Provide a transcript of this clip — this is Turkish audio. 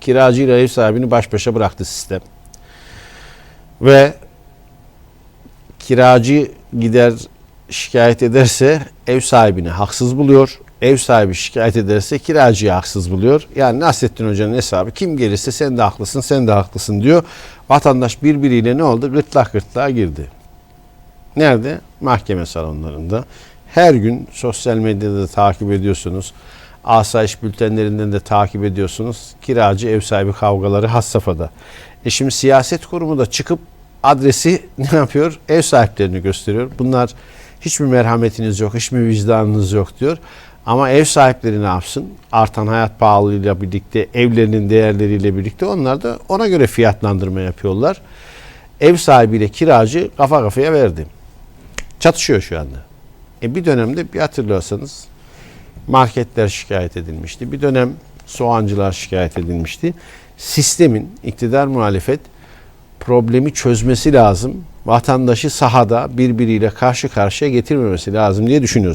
kiracıyla ev sahibini baş başa bıraktı sistem. Ve kiracı gider şikayet ederse ev sahibini haksız buluyor. Ev sahibi şikayet ederse kiracıyı haksız buluyor. Yani Nasrettin Hoca'nın hesabı kim gelirse sen de haklısın sen de haklısın diyor. Vatandaş birbiriyle ne oldu? Gırtlak gırtlağa girdi. Nerede? Mahkeme salonlarında. Her gün sosyal medyada da takip ediyorsunuz. Asayiş bültenlerinden de takip ediyorsunuz. Kiracı ev sahibi kavgaları has safhada. E şimdi siyaset kurumu da çıkıp adresi ne yapıyor? Ev sahiplerini gösteriyor. Bunlar hiçbir merhametiniz yok, hiçbir vicdanınız yok diyor. Ama ev sahipleri ne yapsın? Artan hayat pahalılığıyla birlikte, evlerinin değerleriyle birlikte onlar da ona göre fiyatlandırma yapıyorlar. Ev sahibiyle kiracı kafa kafaya verdi. Çatışıyor şu anda. E bir dönemde bir hatırlarsanız marketler şikayet edilmişti. Bir dönem soğancılar şikayet edilmişti. Sistemin iktidar muhalefet problemi çözmesi lazım. Vatandaşı sahada birbiriyle karşı karşıya getirmemesi lazım diye düşünüyoruz.